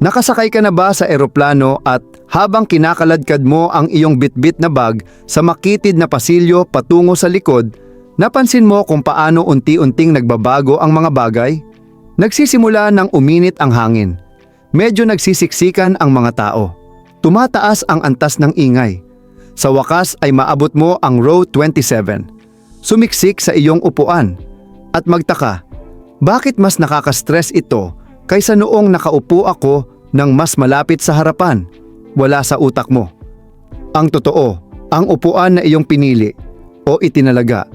Nakasakay ka na ba sa eroplano at habang kinakaladkad mo ang iyong bitbit na bag sa makitid na pasilyo patungo sa likod, napansin mo kung paano unti-unting nagbabago ang mga bagay? Nagsisimula ng uminit ang hangin. Medyo nagsisiksikan ang mga tao. Tumataas ang antas ng ingay. Sa wakas ay maabot mo ang row 27. Sumiksik sa iyong upuan. At magtaka, bakit mas nakaka-stress ito kaysa noong nakaupo ako ng mas malapit sa harapan? Wala sa utak mo. Ang totoo, ang upuan na iyong pinili o itinalaga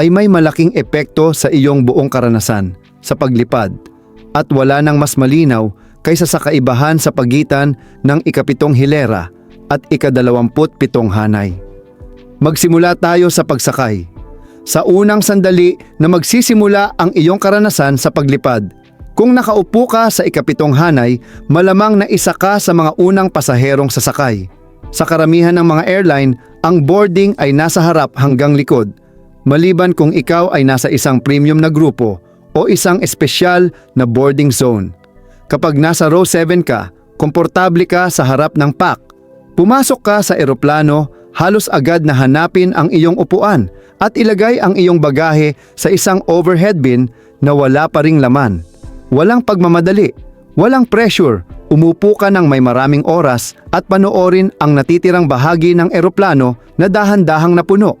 ay may malaking epekto sa iyong buong karanasan sa paglipad at wala nang mas malinaw kaysa sa kaibahan sa pagitan ng ikapitong hilera at ikadalawamput pitong hanay. Magsimula tayo sa pagsakay. Sa unang sandali na magsisimula ang iyong karanasan sa paglipad, kung nakaupo ka sa ikapitong hanay, malamang na isa ka sa mga unang pasaherong sasakay. Sa karamihan ng mga airline, ang boarding ay nasa harap hanggang likod, maliban kung ikaw ay nasa isang premium na grupo o isang espesyal na boarding zone. Kapag nasa row 7 ka, komportable ka sa harap ng pack. Pumasok ka sa eroplano, halos agad na hanapin ang iyong upuan at ilagay ang iyong bagahe sa isang overhead bin na wala pa ring laman. Walang pagmamadali, walang pressure, umupo ka ng may maraming oras at panoorin ang natitirang bahagi ng eroplano na dahan-dahang napuno.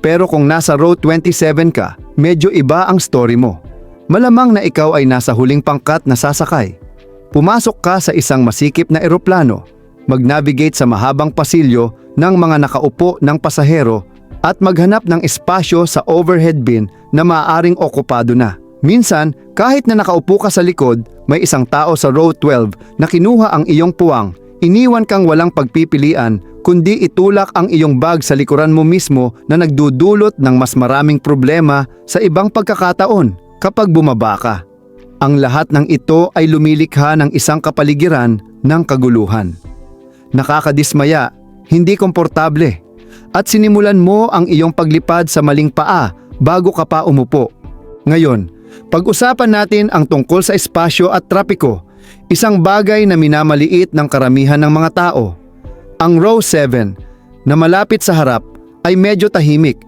Pero kung nasa row 27 ka, medyo iba ang story mo. Malamang na ikaw ay nasa huling pangkat na sasakay. Pumasok ka sa isang masikip na eroplano, mag-navigate sa mahabang pasilyo ng mga nakaupo ng pasahero at maghanap ng espasyo sa overhead bin na maaaring okupado na. Minsan, kahit na nakaupo ka sa likod, may isang tao sa row 12 na kinuha ang iyong puwang, iniwan kang walang pagpipilian kundi itulak ang iyong bag sa likuran mo mismo na nagdudulot ng mas maraming problema sa ibang pagkakataon kapag bumaba ka. Ang lahat ng ito ay lumilikha ng isang kapaligiran ng kaguluhan. Nakakadismaya, hindi komportable, at sinimulan mo ang iyong paglipad sa maling paa bago ka pa umupo. Ngayon, pag-usapan natin ang tungkol sa espasyo at trapiko, isang bagay na minamaliit ng karamihan ng mga tao. Ang row 7, na malapit sa harap, ay medyo tahimik.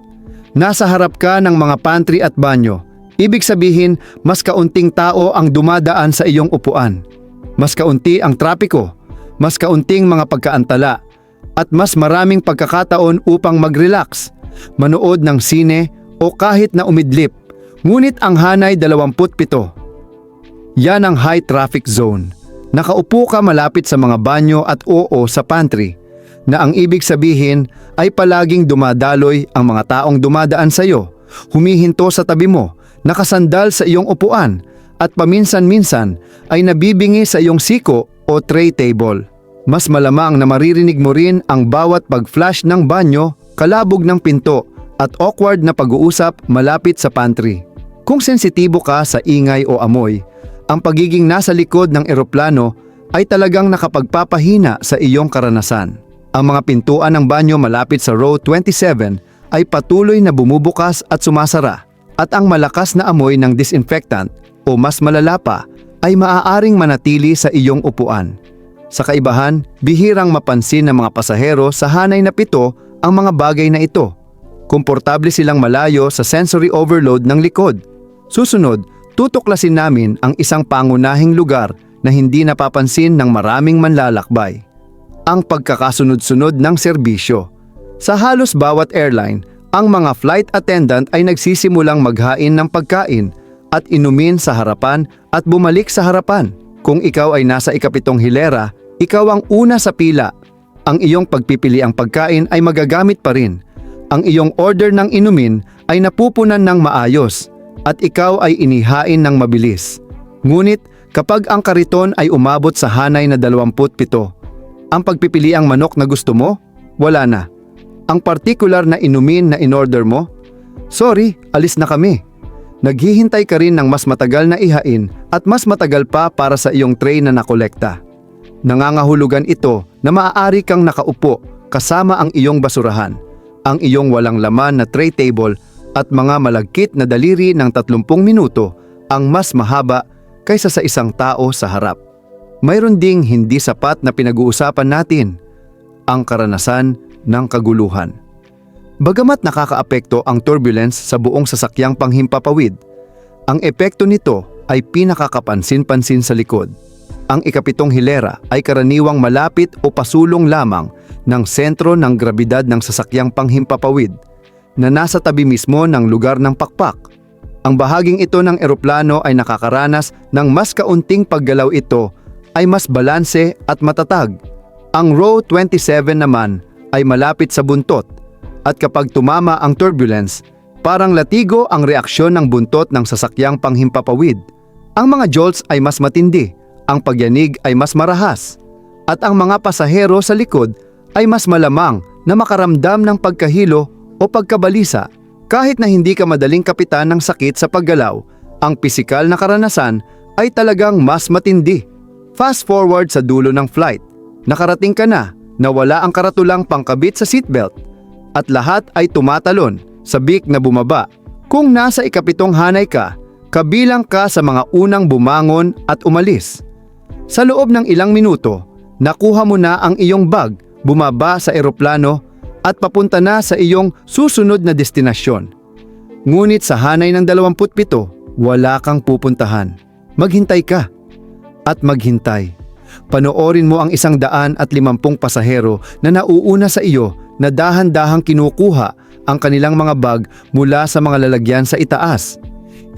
Nasa harap ka ng mga pantry at banyo. Ibig sabihin, mas kaunting tao ang dumadaan sa iyong upuan. Mas kaunti ang trapiko, mas kaunting mga pagkaantala, at mas maraming pagkakataon upang mag-relax, manood ng sine o kahit na umidlip. Ngunit ang hanay 27. Yan ang high traffic zone. Nakaupo ka malapit sa mga banyo at oo sa pantry na ang ibig sabihin ay palaging dumadaloy ang mga taong dumadaan sa iyo, humihinto sa tabi mo, nakasandal sa iyong upuan at paminsan-minsan ay nabibingi sa iyong siko o tray table. Mas malamang na maririnig mo rin ang bawat pag-flash ng banyo, kalabog ng pinto at awkward na pag-uusap malapit sa pantry. Kung sensitibo ka sa ingay o amoy, ang pagiging nasa likod ng eroplano ay talagang nakapagpapahina sa iyong karanasan. Ang mga pintuan ng banyo malapit sa row 27 ay patuloy na bumubukas at sumasara at ang malakas na amoy ng disinfectant o mas malala pa ay maaaring manatili sa iyong upuan. Sa kaibahan, bihirang mapansin ng mga pasahero sa hanay na pito ang mga bagay na ito. Komportable silang malayo sa sensory overload ng likod. Susunod, tutuklasin namin ang isang pangunahing lugar na hindi napapansin ng maraming manlalakbay. Ang pagkakasunod-sunod ng serbisyo. Sa halos bawat airline, ang mga flight attendant ay nagsisimulang maghain ng pagkain at inumin sa harapan at bumalik sa harapan. Kung ikaw ay nasa ikapitong hilera, ikaw ang una sa pila. Ang iyong pagpipili ang pagkain ay magagamit pa rin. Ang iyong order ng inumin ay napupunan ng maayos at ikaw ay inihain ng mabilis. Ngunit kapag ang kariton ay umabot sa hanay na 27, ang pagpipiliang manok na gusto mo, wala na. Ang partikular na inumin na in-order mo, sorry, alis na kami. Naghihintay ka rin ng mas matagal na ihain at mas matagal pa para sa iyong tray na nakolekta. Nangangahulugan ito na maaari kang nakaupo kasama ang iyong basurahan, ang iyong walang laman na tray table at mga malagkit na daliri ng 30 minuto ang mas mahaba kaysa sa isang tao sa harap. mayroon ding hindi sapat na pinag-uusapan natin, ang karanasan ng kaguluhan. Bagamat nakakaapekto ang turbulence sa buong sasakyang panghimpapawid, ang epekto nito ay pinakakapansin-pansin sa likod. Ang ikapitong hilera ay karaniwang malapit o pasulong lamang ng sentro ng grabidad ng sasakyang panghimpapawid na nasa tabi mismo ng lugar ng pakpak. Ang bahaging ito ng eroplano ay nakakaranas ng mas kaunting paggalaw ito ay mas balanse at matatag. Ang row 27 naman ay malapit sa buntot at kapag tumama ang turbulence, parang latigo ang reaksyon ng buntot ng sasakyang panghimpapawid. Ang mga jolts ay mas matindi, ang pagyanig ay mas marahas, at ang mga pasahero sa likod ay mas malamang na makaramdam ng pagkahilo o pagkabalisa. Kahit na hindi ka madaling kapitan ng sakit sa paggalaw, ang pisikal na karanasan ay talagang mas matindi. Fast forward sa dulo ng flight. Nakarating ka na na wala ang karatulang pangkabit sa seatbelt at lahat ay tumatalon, sabik na bumaba. Kung nasa ikapitong hanay ka, kabilang ka sa mga unang bumangon at umalis. Sa loob ng ilang minuto, nakuha mo na ang iyong bag, bumaba sa eroplano at papunta na sa iyong susunod na destinasyon. Ngunit sa hanay ng 27, wala kang pupuntahan. Maghintay ka. At maghintay. Panoorin mo ang isang daan at limampung pasahero na nauuna sa iyo na dahan-dahang kinukuha ang kanilang mga bag mula sa mga lalagyan sa itaas.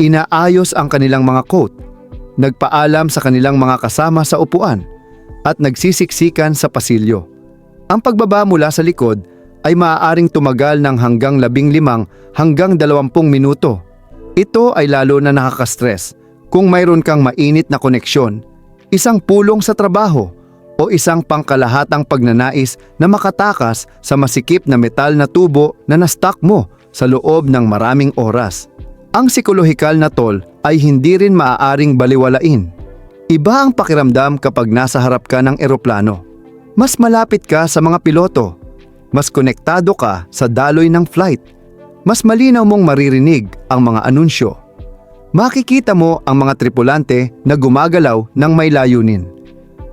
Inaayos ang kanilang mga coat, nagpaalam sa kanilang mga kasama sa upuan, at nagsisiksikan sa pasilyo. Ang pagbaba mula sa likod ay maaaring tumagal ng hanggang labing limang hanggang dalawampung minuto. Ito ay lalo na nakakastress kung mayroon kang mainit na koneksyon, isang pulong sa trabaho, o isang pangkalahatang pagnanais na makatakas sa masikip na metal na tubo na na-stuck mo sa loob ng maraming oras. Ang psikolohikal na tol ay hindi rin maaaring baliwalain. Iba ang pakiramdam kapag nasa harap ka ng eroplano. Mas malapit ka sa mga piloto. Mas konektado ka sa daloy ng flight. Mas malinaw mong maririnig ang mga anunsyo. Makikita mo ang mga tripulante na gumagalaw ng may layunin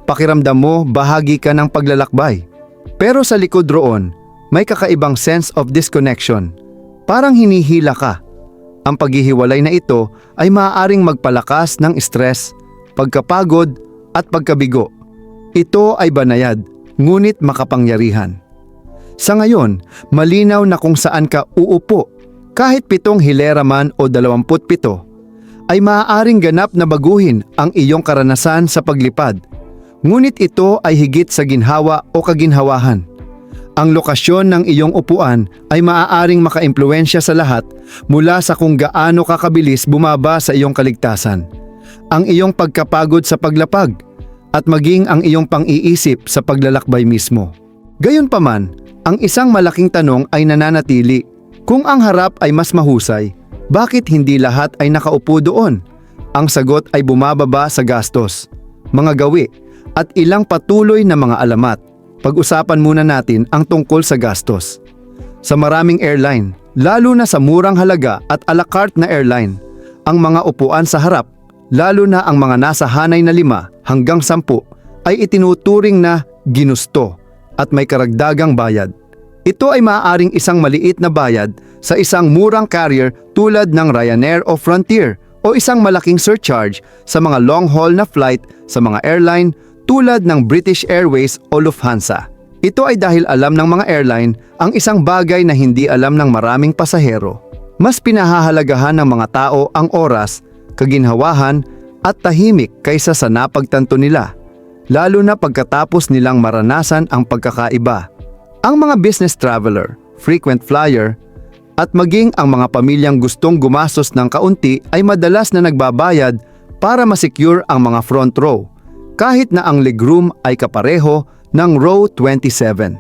pakiramdam mo bahagi ka ng paglalakbay. Pero sa likod roon, may kakaibang sense of disconnection. Parang hinihila ka. Ang paghihiwalay na ito ay maaaring magpalakas ng stress, pagkapagod at pagkabigo. Ito ay banayad, ngunit makapangyarihan. Sa ngayon, malinaw na kung saan ka uupo, kahit pitong hilera man o dalawamput pito, ay maaaring ganap na baguhin ang iyong karanasan sa paglipad Ngunit ito ay higit sa ginhawa o kaginhawahan. Ang lokasyon ng iyong upuan ay maaaring makaimpluensya sa lahat mula sa kung gaano kakabilis bumaba sa iyong kaligtasan, ang iyong pagkapagod sa paglapag, at maging ang iyong pang-iisip sa paglalakbay mismo. Gayunpaman, ang isang malaking tanong ay nananatili. Kung ang harap ay mas mahusay, bakit hindi lahat ay nakaupo doon? Ang sagot ay bumababa sa gastos, mga gawi, at ilang patuloy na mga alamat. Pag-usapan muna natin ang tungkol sa gastos. Sa maraming airline, lalo na sa murang halaga at a la carte na airline, ang mga upuan sa harap, lalo na ang mga nasa hanay na lima hanggang sampu, ay itinuturing na ginusto at may karagdagang bayad. Ito ay maaaring isang maliit na bayad sa isang murang carrier tulad ng Ryanair o Frontier o isang malaking surcharge sa mga long-haul na flight sa mga airline tulad ng British Airways o Lufthansa. Ito ay dahil alam ng mga airline ang isang bagay na hindi alam ng maraming pasahero. Mas pinahahalagahan ng mga tao ang oras, kaginhawahan at tahimik kaysa sa napagtanto nila, lalo na pagkatapos nilang maranasan ang pagkakaiba. Ang mga business traveler, frequent flyer, at maging ang mga pamilyang gustong gumastos ng kaunti ay madalas na nagbabayad para masecure ang mga front row kahit na ang legroom ay kapareho ng row 27.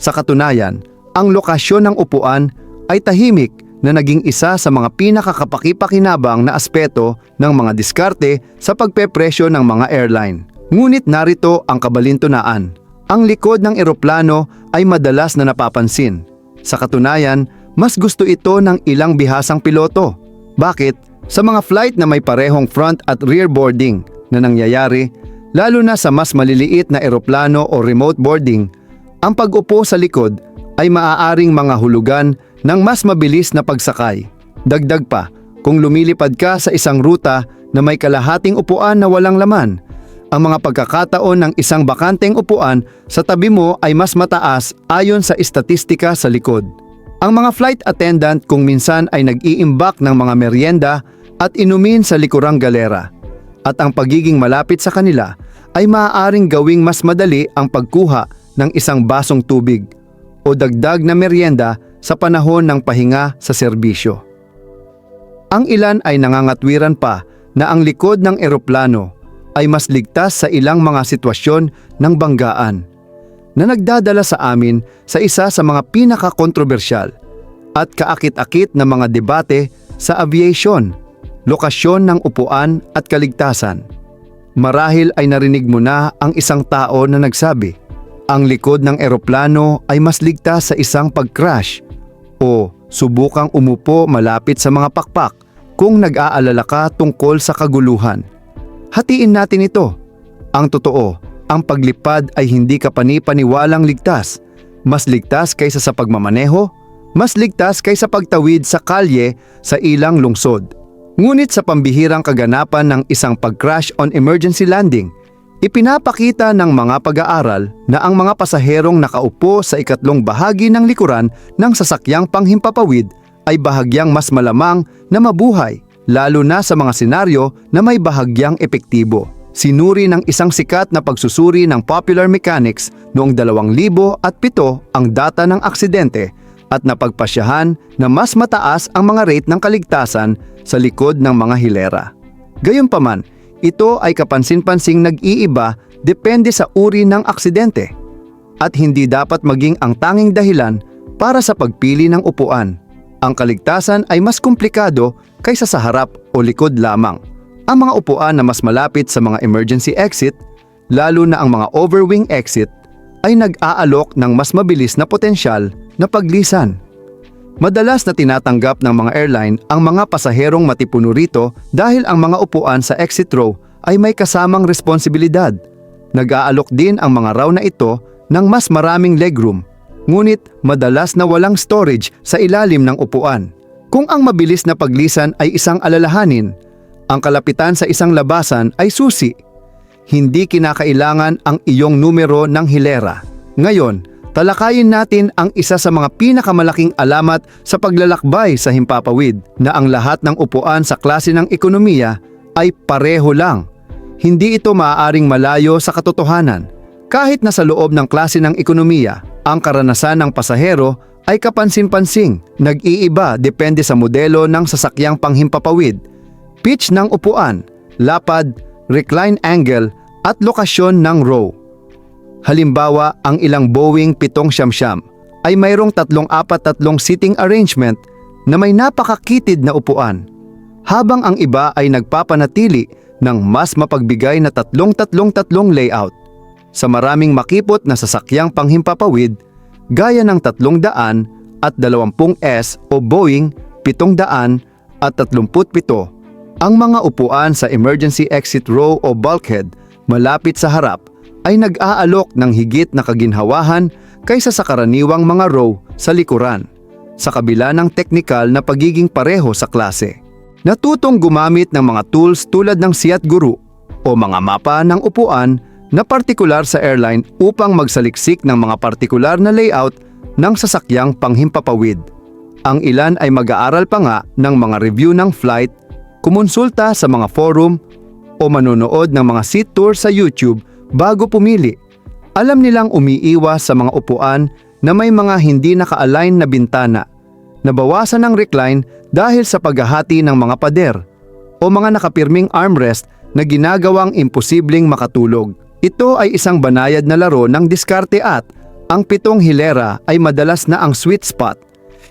Sa katunayan, ang lokasyon ng upuan ay tahimik na naging isa sa mga pinakakapakipakinabang na aspeto ng mga diskarte sa pagpepresyo ng mga airline. Ngunit narito ang kabalintunaan. Ang likod ng eroplano ay madalas na napapansin. Sa katunayan, mas gusto ito ng ilang bihasang piloto. Bakit? Sa mga flight na may parehong front at rear boarding, na nangyayari, Lalo na sa mas maliliit na eroplano o remote boarding, ang pag-upo sa likod ay maaaring mga hulugan ng mas mabilis na pagsakay. Dagdag pa, kung lumilipad ka sa isang ruta na may kalahating upuan na walang laman, ang mga pagkakataon ng isang bakanteng upuan sa tabi mo ay mas mataas ayon sa istatistika sa likod. Ang mga flight attendant kung minsan ay nag-iimbak ng mga merienda at inumin sa likurang galera. At ang pagiging malapit sa kanila ay maaaring gawing mas madali ang pagkuha ng isang basong tubig o dagdag na merienda sa panahon ng pahinga sa serbisyo. Ang ilan ay nangangatwiran pa na ang likod ng eroplano ay mas ligtas sa ilang mga sitwasyon ng banggaan na nagdadala sa amin sa isa sa mga pinaka-kontrobersyal at kaakit-akit na mga debate sa aviation, lokasyon ng upuan at kaligtasan. Marahil ay narinig mo na ang isang tao na nagsabi, ang likod ng eroplano ay mas ligtas sa isang pag-crash o subukang umupo malapit sa mga pakpak kung nag-aalala ka tungkol sa kaguluhan. Hatiin natin ito. Ang totoo, ang paglipad ay hindi ka panipaniwalang ligtas. Mas ligtas kaysa sa pagmamaneho, mas ligtas kaysa pagtawid sa kalye sa ilang lungsod. Ngunit sa pambihirang kaganapan ng isang pag-crash on emergency landing, ipinapakita ng mga pag-aaral na ang mga pasaherong nakaupo sa ikatlong bahagi ng likuran ng sasakyang panghimpapawid ay bahagyang mas malamang na mabuhay lalo na sa mga senaryo na may bahagyang epektibo. Sinuri ng isang sikat na pagsusuri ng Popular Mechanics noong 2007 ang data ng aksidente at napagpasyahan na mas mataas ang mga rate ng kaligtasan sa likod ng mga hilera. Gayunpaman, ito ay kapansin-pansing nag-iiba depende sa uri ng aksidente at hindi dapat maging ang tanging dahilan para sa pagpili ng upuan. Ang kaligtasan ay mas komplikado kaysa sa harap o likod lamang. Ang mga upuan na mas malapit sa mga emergency exit, lalo na ang mga overwing exit, ay nag-aalok ng mas mabilis na potensyal na paglisan. Madalas na tinatanggap ng mga airline ang mga pasaherong matipuno rito dahil ang mga upuan sa exit row ay may kasamang responsibilidad. Nag-aalok din ang mga raw na ito ng mas maraming legroom, ngunit madalas na walang storage sa ilalim ng upuan. Kung ang mabilis na paglisan ay isang alalahanin, ang kalapitan sa isang labasan ay susi. Hindi kinakailangan ang iyong numero ng hilera. Ngayon, talakayin natin ang isa sa mga pinakamalaking alamat sa paglalakbay sa himpapawid na ang lahat ng upuan sa klase ng ekonomiya ay pareho lang. Hindi ito maaaring malayo sa katotohanan. Kahit na sa loob ng klase ng ekonomiya, ang karanasan ng pasahero ay kapansin-pansing, nag-iiba depende sa modelo ng sasakyang panghimpapawid, pitch ng upuan, lapad, recline angle at lokasyon ng row. Halimbawa, ang ilang Boeing 777 ay mayroong tatlong apat tatlong seating arrangement na may napakakitid na upuan, habang ang iba ay nagpapanatili ng mas mapagbigay na tatlong tatlong tatlong layout. Sa maraming makipot na sasakyang panghimpapawid, gaya ng 300 at 20S o Boeing 700 at 37. Ang mga upuan sa emergency exit row o bulkhead malapit sa harap ay nag-aalok ng higit na kaginhawahan kaysa sa karaniwang mga row sa likuran, sa kabila ng teknikal na pagiging pareho sa klase. Natutong gumamit ng mga tools tulad ng Siat Guru o mga mapa ng upuan na partikular sa airline upang magsaliksik ng mga partikular na layout ng sasakyang panghimpapawid. Ang ilan ay mag-aaral pa nga ng mga review ng flight, kumonsulta sa mga forum o manonood ng mga seat tour sa YouTube bago pumili. Alam nilang umiiwas sa mga upuan na may mga hindi naka-align na bintana, nabawasan ng recline dahil sa paghahati ng mga pader o mga nakapirming armrest na ginagawang imposibleng makatulog. Ito ay isang banayad na laro ng diskarte at ang pitong hilera ay madalas na ang sweet spot.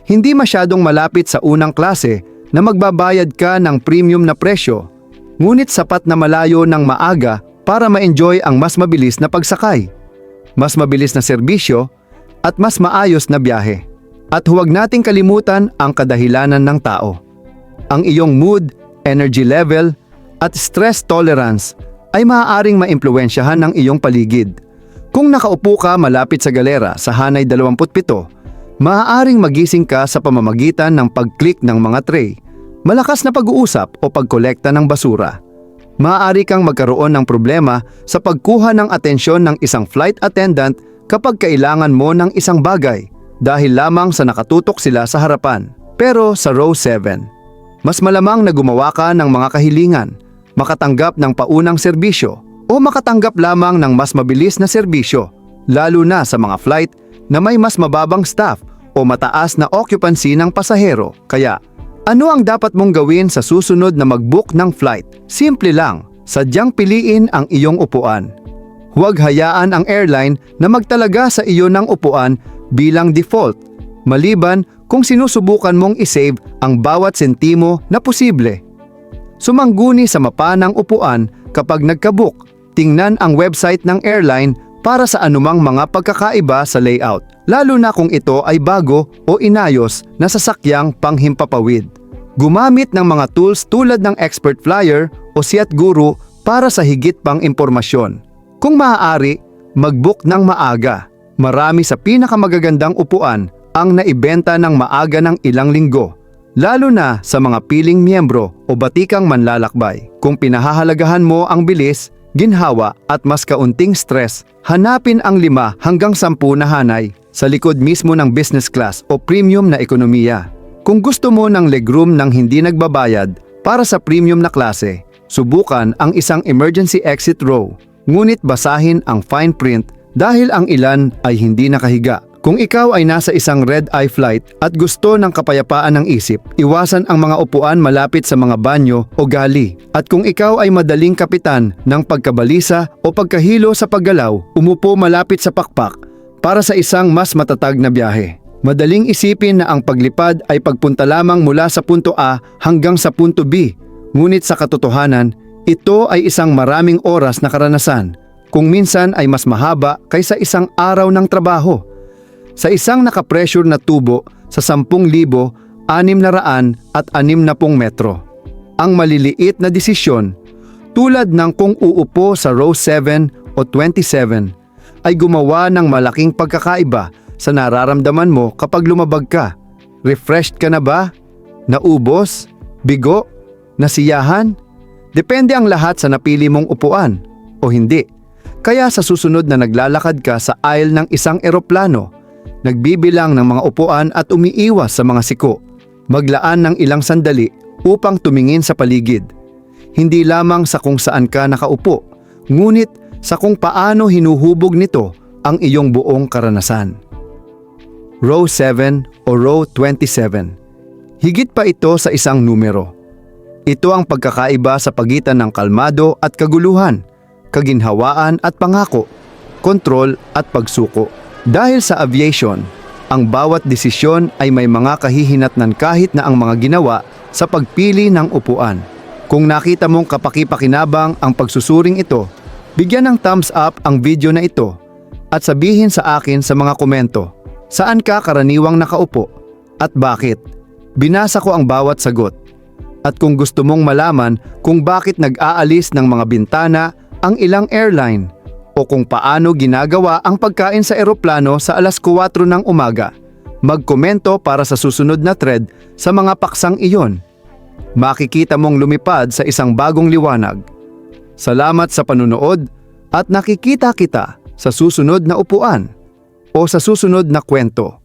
Hindi masyadong malapit sa unang klase na magbabayad ka ng premium na presyo, ngunit sapat na malayo ng maaga para ma-enjoy ang mas mabilis na pagsakay, mas mabilis na serbisyo, at mas maayos na biyahe. At huwag nating kalimutan ang kadahilanan ng tao. Ang iyong mood, energy level, at stress tolerance ay maaaring maimpluwensyahan ng iyong paligid. Kung nakaupo ka malapit sa galera sa Hanay 27, maaaring magising ka sa pamamagitan ng pag-click ng mga tray, malakas na pag-uusap o pagkolekta ng basura. Maaari kang magkaroon ng problema sa pagkuha ng atensyon ng isang flight attendant kapag kailangan mo ng isang bagay dahil lamang sa nakatutok sila sa harapan. Pero sa row 7, mas malamang na gumawa ka ng mga kahilingan, makatanggap ng paunang serbisyo o makatanggap lamang ng mas mabilis na serbisyo, lalo na sa mga flight na may mas mababang staff o mataas na occupancy ng pasahero. Kaya, ano ang dapat mong gawin sa susunod na mag-book ng flight? Simple lang, sadyang piliin ang iyong upuan. Huwag hayaan ang airline na magtalaga sa iyo ng upuan bilang default, maliban kung sinusubukan mong isave ang bawat sentimo na posible. Sumangguni sa mapa ng upuan kapag nagkabook. Tingnan ang website ng airline para sa anumang mga pagkakaiba sa layout, lalo na kung ito ay bago o inayos na sasakyang panghimpapawid. Gumamit ng mga tools tulad ng Expert Flyer o Siat Guru para sa higit pang impormasyon. Kung maaari, mag-book ng maaga. Marami sa pinakamagagandang upuan ang naibenta ng maaga ng ilang linggo, lalo na sa mga piling miyembro o batikang manlalakbay. Kung pinahahalagahan mo ang bilis, ginhawa at mas kaunting stress, hanapin ang lima hanggang sampu na hanay sa likod mismo ng business class o premium na ekonomiya. Kung gusto mo ng legroom ng hindi nagbabayad para sa premium na klase, subukan ang isang emergency exit row. Ngunit basahin ang fine print dahil ang ilan ay hindi nakahiga. Kung ikaw ay nasa isang red-eye flight at gusto ng kapayapaan ng isip, iwasan ang mga upuan malapit sa mga banyo o gali. At kung ikaw ay madaling kapitan ng pagkabalisa o pagkahilo sa paggalaw, umupo malapit sa pakpak para sa isang mas matatag na biyahe. Madaling isipin na ang paglipad ay pagpunta lamang mula sa punto A hanggang sa punto B, ngunit sa katotohanan, ito ay isang maraming oras na karanasan, kung minsan ay mas mahaba kaysa isang araw ng trabaho. Sa isang nakapressure na tubo sa 10,000, 600 at 60 metro. Ang maliliit na desisyon, tulad ng kung uupo sa row 7 o 27, ay gumawa ng malaking pagkakaiba sa nararamdaman mo kapag lumabag ka. Refreshed ka na ba? Naubos? Bigo? Nasiyahan? Depende ang lahat sa napili mong upuan o hindi. Kaya sa susunod na naglalakad ka sa aisle ng isang eroplano, nagbibilang ng mga upuan at umiiwas sa mga siko. Maglaan ng ilang sandali upang tumingin sa paligid. Hindi lamang sa kung saan ka nakaupo, ngunit sa kung paano hinuhubog nito ang iyong buong karanasan. Row 7 o Row 27. Higit pa ito sa isang numero. Ito ang pagkakaiba sa pagitan ng kalmado at kaguluhan, kaginhawaan at pangako, kontrol at pagsuko. Dahil sa aviation, ang bawat desisyon ay may mga kahihinatnan kahit na ang mga ginawa sa pagpili ng upuan. Kung nakita mong kapakipakinabang ang pagsusuring ito, bigyan ng thumbs up ang video na ito at sabihin sa akin sa mga komento saan ka karaniwang nakaupo at bakit. Binasa ko ang bawat sagot. At kung gusto mong malaman kung bakit nag-aalis ng mga bintana ang ilang airline o kung paano ginagawa ang pagkain sa eroplano sa alas 4 ng umaga, magkomento para sa susunod na thread sa mga paksang iyon. Makikita mong lumipad sa isang bagong liwanag. Salamat sa panunood at nakikita kita sa susunod na upuan o sa susunod na kwento.